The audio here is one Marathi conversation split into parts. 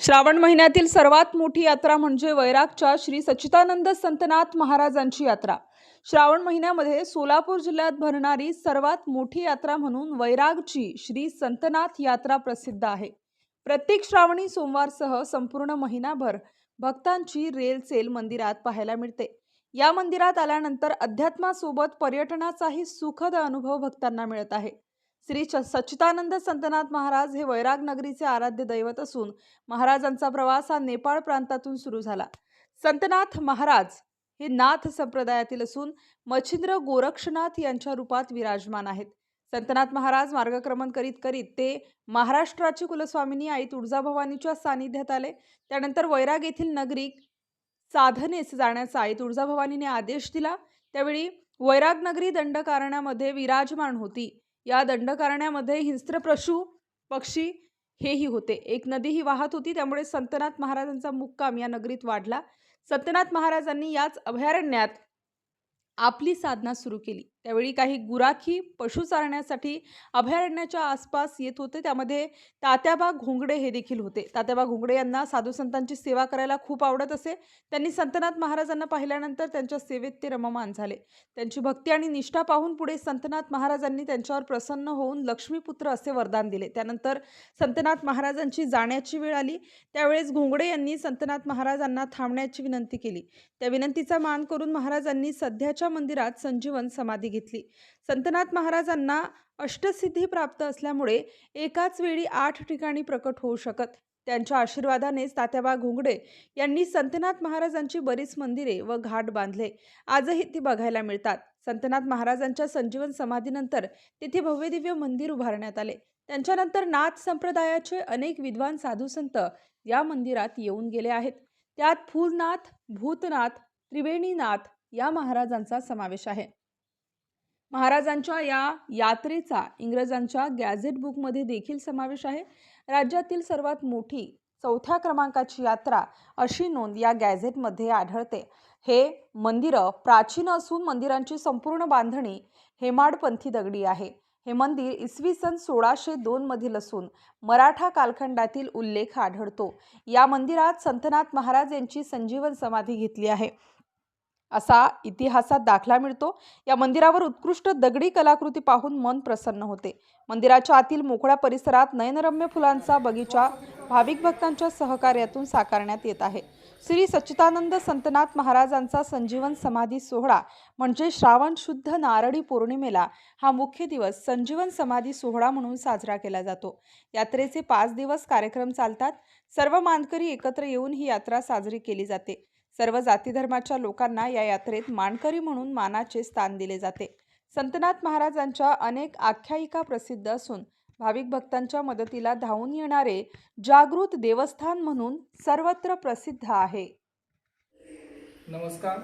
श्रावण महिन्यातील सर्वात मोठी यात्रा म्हणजे वैरागच्या श्री सच्चिदानंद संतनाथ महाराजांची यात्रा. श्रावण महिन्यामध्ये सोलापूर जिल्ह्यात भरणारी सर्वात मोठी यात्रा म्हणून वैरागची श्री संतनाथ यात्रा प्रसिद्ध आहे. प्रत्येक श्रावणी सोमवारसह संपूर्ण महिनाभर भक्तांची रेलचेल मंदिरात पाहायला मिळते. या मंदिरात आल्यानंतर अध्यात्मासोबत पर्यटनाचाही सुखद अनुभव भक्तांना मिळत आहे. श्री च- सच्चिदानंद संतनाथ महाराज हे वैराग नगरीचे आराध्य दैवत असून महाराजांचा प्रवास हा नेपाळ प्रांतातून सुरू झाला. संतनाथ महाराज हे नाथ संप्रदायातील असून मच्छिंद्र गोरक्षनाथ यांच्या रूपात विराजमान आहेत. संतनाथ महाराज मार्गक्रमण करीत करीत ते महाराष्ट्राची कुलस्वामिनी आई तुळजाभवानीच्या सानिध्यात आले. त्यानंतर वैराग येथील नगरी साधनेस जाण्याचा आई तुळजाभवानीने आदेश दिला. त्यावेळी वैराग नगरी दंडकारण्यामध्ये विराजमान होती. या दंडकारण्यामध्ये हिंस्त्र पक्षी हेही होते. एक नदी ही वाहत होती त्यामुळे संतनाथ महाराजांचा मुक्काम या नगरीत वाढला. संतनाथ महाराजांनी याच अभयारण्यात आपली साधना सुरू केली. त्यावेळी काही गुराखी पशु चारण्यासाठी अभयारण्याच्या आसपास येत होते. त्यामध्ये तात्याबा घोंगडे हे देखील होते. तात्याबा घोंगडे यांना साधू संतांची सेवा करायला खूप आवडत असे. त्यांनी संतनाथ महाराजांना पाहिल्यानंतर त्यांच्या सेवेत ते रममान झाले. त्यांची भक्ती आणि निष्ठा पाहून पुढे संतनाथ महाराजांनी त्यांच्यावर प्रसन्न होऊन लक्ष्मीपुत्र असे वरदान दिले. त्यानंतर संतनाथ महाराजांची जाण्याची वेळ आली. त्यावेळेस घोंगडे यांनी संतनाथ महाराजांना थांबण्याची विनंती केली. त्या विनंतीचा मान करून महाराजांनी सध्याच्या मंदिरात संजीवन समाधी घेतली. संतनाथ महाराजांना अष्टसिद्धी प्राप्त असल्यामुळे एकाच वेळी आठ ठिकाणी प्रकट होऊ शकत. त्यांच्या आशीर्वादानेच तात्याबा घोंगडे यांनी संतनाथ महाराजांची बरीच मंदिरे व घाट बांधले. आजही ती बघायला मिळतात. संतनाथ महाराजांच्या संजीवन समाधीनंतर तिथे भव्यदिव्य मंदिर उभारण्यात आले. त्यांच्यानंतर नाथ संप्रदायाचे अनेक विद्वान साधूसंत या मंदिरात येऊन गेले आहेत. त्यात फूलनाथ भूतनाथ त्रिवेणीनाथ या महाराजांचा समावेश आहे. महाराजांच्या या यात्रेचा इंग्रजांच्या गॅझेट बुकमध्ये देखील समावेश आहे. राज्यातील सर्वात मोठी चौथ्या क्रमांकाची यात्रा अशी नोंद या गॅझेटमध्ये आढळते. हे मंदिरं प्राचीन असून मंदिरांची संपूर्ण बांधणी हेमाडपंथी दगडी आहे. हे मंदिर इसवी सन सोळाशे दोनमधील असून मराठा कालखंडातील उल्लेख आढळतो. या मंदिरात संतनाथ महाराज यांची संजीवन समाधी घेतली आहे. असा इतिहासात दाखला मिळतो. या मंदिरावर उत्कृष्ट दगडी कलाकृती पाहून मन प्रसन्न होते. मंदिराच्या आतील मोकळ्या परिसरात नयनरम्य फुलांचा बगीचा भाविक भक्तांच्या सहकार्यातून साकारण्यात येत आहे. श्री सच्चिदानंद संतनाथ महाराजांचा संजीवन समाधी सोहळा म्हणजे श्रावण शुद्ध नारळी पौर्णिमेला हा मुख्य दिवस संजीवन समाधी सोहळा म्हणून साजरा केला जातो. यात्रेचे पाच दिवस कार्यक्रम चालतात. सर्व मानकरी एकत्र येऊन ही यात्रा साजरी केली जाते. सर्व जाती धर्माच्या लोकांना या यात्रेत मानकरी म्हणून मानाचे स्थान दिले जाते. संतनाथ महाराजांच्या अनेक आख्यायिका प्रसिद्ध असून भाविक भक्तांच्या मदतीला धावून येणारे जागृत देवस्थान म्हणून सर्वत्र प्रसिद्ध आहे. नमस्कार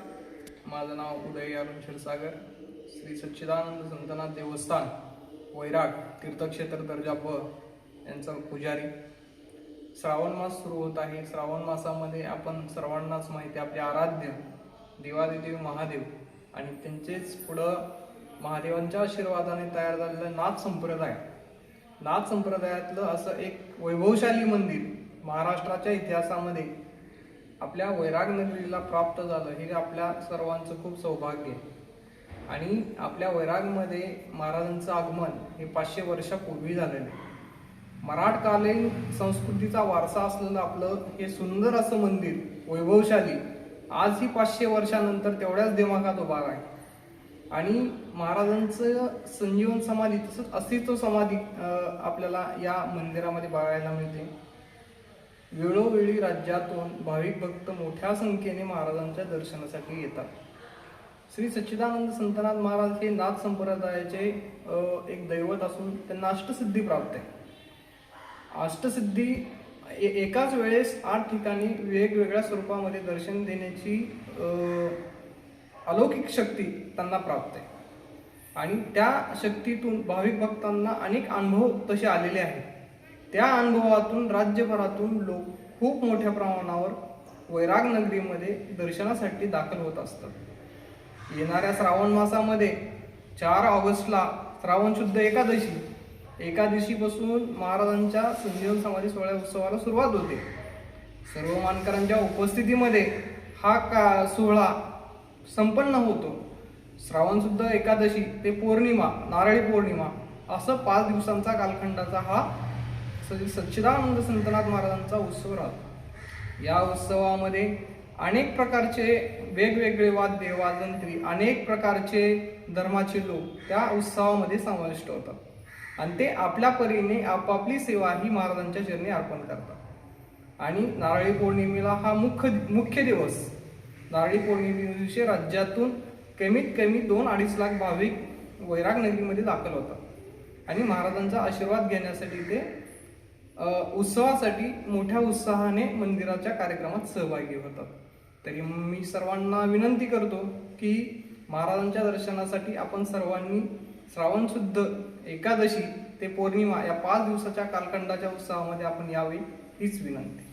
माझं नाव उदय अरुण क्षीरसागर. श्री सच्चिदानंद संतनाथ देवस्थान वैराग तीर्थक्षेत्र दर्जा ब यांचा पुजारी. श्रावण मास सुरू होत आहे. श्रावण मासामध्ये आपण सर्वांनाच माहिती आपले आराध्य देवादिदेव महादेव आणि त्यांचेच पुढं महादेवांच्या आशीर्वादाने तयार झालेलं नाथ संप्रदाय. नाथ संप्रदायातलं असं एक वैभवशाली मंदिर महाराष्ट्राच्या इतिहासामध्ये आपल्या वैराग नगरीला प्राप्त झालं. हे आपल्या सर्वांचं खूप सौभाग्य आहे. आणि आपल्या वैरागमध्ये महाराजांचं आगमन हे पाचशे वर्षापूर्वी झालेलं आहे. मराठकालीन संस्कृतीचा वारसा असलेलं आपलं हे सुंदर असं मंदिर वैभवशाली आजही पाचशे वर्षानंतर तेवढ्याच दिमागात उभा आहे. आणि महाराजांचं संजीवन समाधी तसंच अस्तित्व समाधी आपल्याला या मंदिरामध्ये बघायला मिळते. वेळोवेळी राज्यातून भाविक भक्त मोठ्या संख्येने महाराजांच्या दर्शनासाठी येतात. श्री सच्चिदानंद संतनाथ महाराज हे नाथ संप्रदायाचे एक दैवत असून त्यांना अष्टसिद्धी प्राप्त आहे. अष्टसिद्धी ए- एकाच वेळेस आठ ठिकाणी वेगवेगळ्या स्वरूपामध्ये दर्शन देण्याची अलौकिक शक्ती त्यांना प्राप्त आहे. आणि त्या शक्तीतून भाविक भक्तांना अनेक अनुभव तसे आलेले आहेत. त्या अनुभवातून राज्यभरातून लोक खूप मोठ्या प्रमाणावर वैराग नगरीमध्ये दर्शनासाठी दाखल होत असतात. येणाऱ्या श्रावण मासामध्ये चार ऑगस्टला श्रावण शुद्ध एकादशी एकादशीपासून महाराजांच्या संजीवन समाधी सोहळ्या उत्सवाला सुरुवात होते. सर्व मानकरांच्या उपस्थितीमध्ये हा का सोहळा संपन्न होतो. श्रावणसुद्धा एकादशी ते पौर्णिमा नारळी पौर्णिमा असं पाच दिवसांचा कालखंडाचा हा सच्चिदानंद संतनाथ महाराजांचा उत्सव राहतो. या उत्सवामध्ये अनेक प्रकारचे वेगवेगळे वाद्य वाजंत्री अनेक प्रकारचे धर्माचे लोक त्या उत्सवामध्ये समाविष्ट होतात. आणि ते आपल्या परीने आपापली सेवा ही महाराजांच्या चरणी अर्पण करतात. आणि नारळी पौर्णिमेला हा मुख्य मुख्य दिवस. नारळी पौर्णिमे दिवशी राज्यातून कमीत कमी दोन अडीच लाख भाविक वैराग नगरीमध्ये दाखल होतात. आणि महाराजांचा आशीर्वाद घेण्यासाठी ते उत्सवासाठी मोठ्या उत्साहाने मंदिराच्या कार्यक्रमात सहभागी होतात. तरी मी सर्वांना विनंती करतो की महाराजांच्या दर्शनासाठी आपण सर्वांनी श्रावण शुद्ध एकादशी ते पौर्णिमा या पाच दिवसाच्या कालखंडाच्या उत्सवामध्ये आपण यावे हीच विनंती.